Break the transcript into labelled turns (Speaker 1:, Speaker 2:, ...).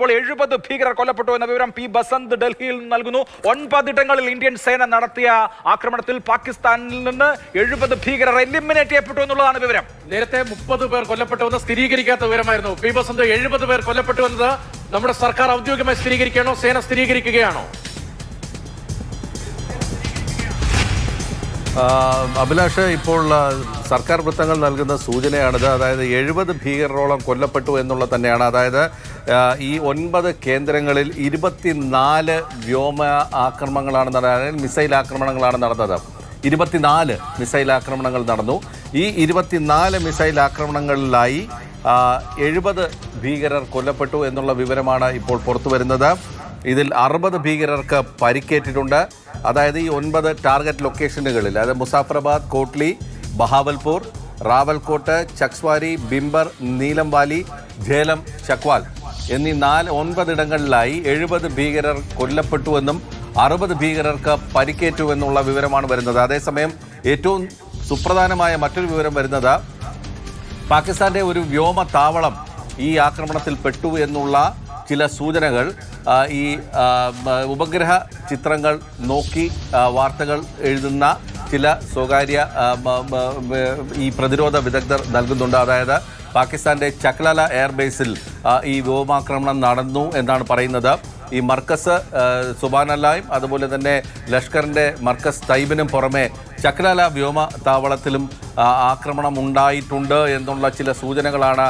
Speaker 1: ഇപ്പോൾ എഴുപത് ഭീകരർ കൊല്ലപ്പെട്ടു എന്ന വിവരം പി. ബസന്ത് ഡൽഹിയിൽ നിന്ന് നൽകുന്നു. ഒൻപതിടങ്ങളിൽ ഇന്ത്യൻ സേന നടത്തിയ ആക്രമണത്തിൽ പാകിസ്ഥാനിൽ നിന്ന് എഴുപത് ഭീകരർ എലിമിനേറ്റ് ചെയ്യപ്പെട്ടു എന്നുള്ളതാണ് വിവരം.
Speaker 2: നേരത്തെ മുപ്പത് പേർ കൊല്ലപ്പെട്ടുവെന്ന് സ്ഥിരീകരിക്കാത്ത വിവരമായിരുന്നു. പി. ബസന്ത് എഴുപത് പേർ കൊല്ലപ്പെട്ടു എന്നത് നമ്മുടെ സർക്കാർ ഔദ്യോഗികമായി സ്ഥിരീകരിക്കുകയാണോ? സേന സ്ഥിരീകരിക്കുകയാണോ?
Speaker 3: അഭിലാഷ് ഇപ്പോൾ സർക്കാർ വൃത്തങ്ങൾ നൽകുന്ന സൂചനയാണിത്. അതായത് എഴുപത് ഭീകരരോളം കൊല്ലപ്പെട്ടു എന്നുള്ളത് തന്നെയാണ്. അതായത് ഈ ഒൻപത് കേന്ദ്രങ്ങളിൽ ഇരുപത്തിനാല് വ്യോമ ആക്രമണങ്ങളാണ് നടന്നത് മിസൈൽ ആക്രമണങ്ങളാണ് നടന്നത്. ഇരുപത്തിനാല് മിസൈൽ ആക്രമണങ്ങൾ നടന്നു. ഈ ഇരുപത്തിനാല് മിസൈൽ ആക്രമണങ്ങളിലായി എഴുപത് ഭീകരർ കൊല്ലപ്പെട്ടു എന്നുള്ള വിവരമാണ് ഇപ്പോൾ പുറത്തു വരുന്നത്. ഇതിൽ അറുപത് ഭീകരർക്ക് പരിക്കേറ്റിട്ടുണ്ട്. അതായത് ഈ ഒൻപത് ടാർഗറ്റ് ലൊക്കേഷനുകളിൽ അതായത് മുസാഫറാബാദ് കോട്ട്ലി ബഹാവൽപൂർ റാവൽകോട്ട് ചക്സ്വാരി ബിംബർ നീലംവാലി ഝേലം ചക്വാൽ എന്നീ നാല് ഒൻപതിടങ്ങളിലായി എഴുപത് ഭീകരർ കൊല്ലപ്പെട്ടുവെന്നും അറുപത് ഭീകരർക്ക് പരിക്കേറ്റുവെന്നുള്ള വിവരമാണ് വരുന്നത്. അതേസമയം ഏറ്റവും സുപ്രധാനമായ മറ്റൊരു വിവരം വരുന്നത് പാകിസ്ഥാന്റെ ഒരു വ്യോമ താവളം ഈ ആക്രമണത്തിൽ പെട്ടു എന്നുള്ള ചില സൂചനകൾ ഈ ഉപഗ്രഹ ചിത്രങ്ങൾ നോക്കി വാർത്തകൾ എഴുതുന്ന ചില സ്വകാര്യ ഈ പ്രതിരോധ വിദഗ്ധർ നൽകുന്നുണ്ട്. അതായത് പാകിസ്ഥാന്റെ ചക്ലാല എയർബേസിൽ ഈ വ്യോമാക്രമണം നടന്നു എന്നാണ് പറയുന്നത്. ഈ മർക്കസ് സുബാനല്ലായും അതുപോലെ തന്നെ ലഷ്കറിന്റെ മർക്കസ് തൈബിനും പുറമെ ചക്ലാല വ്യോമ താവളത്തിലും ആക്രമണം ഉണ്ടായിട്ടുണ്ട് എന്നുള്ള ചില സൂചനകളാണ്